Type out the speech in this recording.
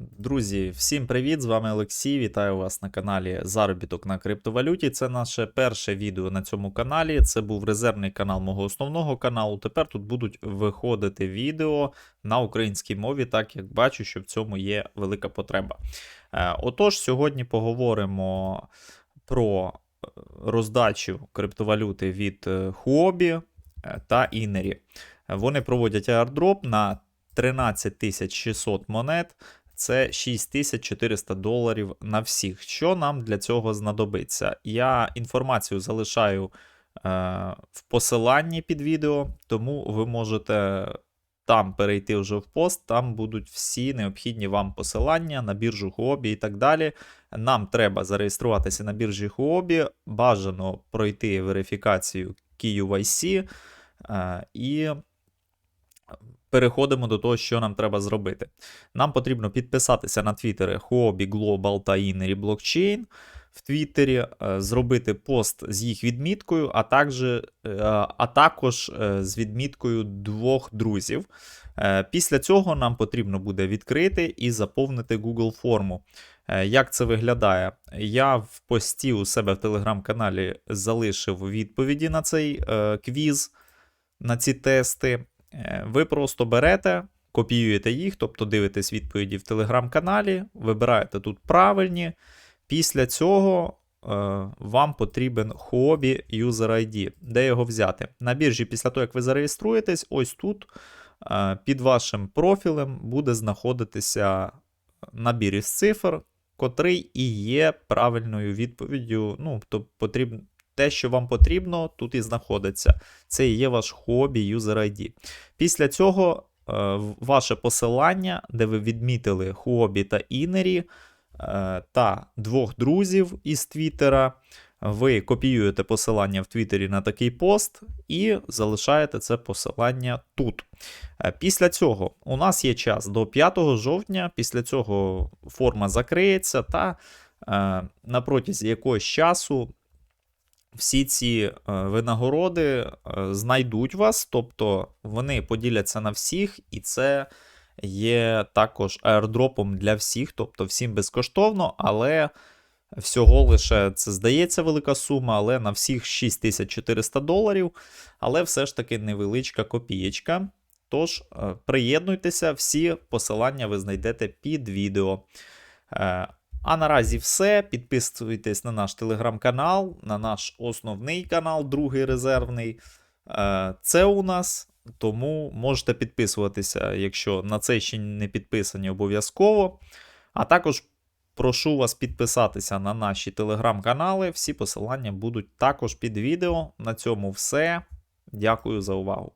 Друзі, всім привіт! З вами Олексій. Вітаю вас на каналі Заробіток на криптовалюті. Це наше перше відео на цьому каналі. Це був резервний канал мого основного каналу. Тепер тут будуть виходити відео на українській мові, так як бачу, що в цьому є велика потреба. Е, Отож, сьогодні поговоримо про е, роздачу криптовалюти від е, Huobi та Інері. Вони проводять airdrop на 13 600 монет. Це 6400 доларів на всіх. Що нам для цього знадобиться? Я інформацію залишаю е, в посиланні під відео, тому ви можете там перейти вже в пост, там будуть всі необхідні вам посилання на біржу Huobi і так далі. Нам треба зареєструватися на біржі Huobi, бажано пройти верифікацію KYC е, і переходимо до того, що нам треба зробити. Нам потрібно підписатися на твіттери Huobi Global та Ineri Blockchain в Твіттері, е, зробити пост з їх відміткою, а також, е, а також е, з відміткою двох друзів. Після цього нам потрібно буде відкрити і заповнити Google форму. Як це виглядає? Я в пості у себе в телеграм-каналі залишив відповіді на цей квіз, на ці тести. Е, Ви просто берете, копіюєте їх, тобто дивитесь відповіді в телеграм-каналі, вибираєте тут правильні. Після цього е, вам потрібен Huobi User ID. Де його взяти? На біржі, після того, як ви зареєструєтесь, ось тут е, під вашим профілем буде знаходитися набір із цифр, котрий і є правильною відповіддю. Ну, то потрібно. Те, що вам потрібно, тут і знаходиться. Це і є ваш хобі User ID. Після цього е, ваше посилання, де ви відмітили Huobi та Інері, е, та двох друзів із Твіттера. Ви копіюєте посилання в Твіттері на такий пост і залишаєте це посилання тут. Е, Після цього у нас є час до 5 жовтня. Після цього форма закриється, та е, на протязі якогось часу всі ці е, винагороди е, знайдуть вас, тобто вони поділяться на всіх, і це є також аердропом для всіх, тобто всім безкоштовно, але всього лише це здається велика сума, але на всіх 6400 доларів, але все ж таки невеличка копієчка. Тож е, приєднуйтеся, всі посилання ви знайдете під відео. А наразі все. Підписуйтесь на наш телеграм-канал, на наш основний канал, другий резервний. Е, Це у нас. Тому можете підписуватися, якщо на це ще не підписані, обов'язково. А також прошу вас підписатися на наші телеграм-канали. Всі посилання будуть також під відео. На цьому все. Дякую за увагу.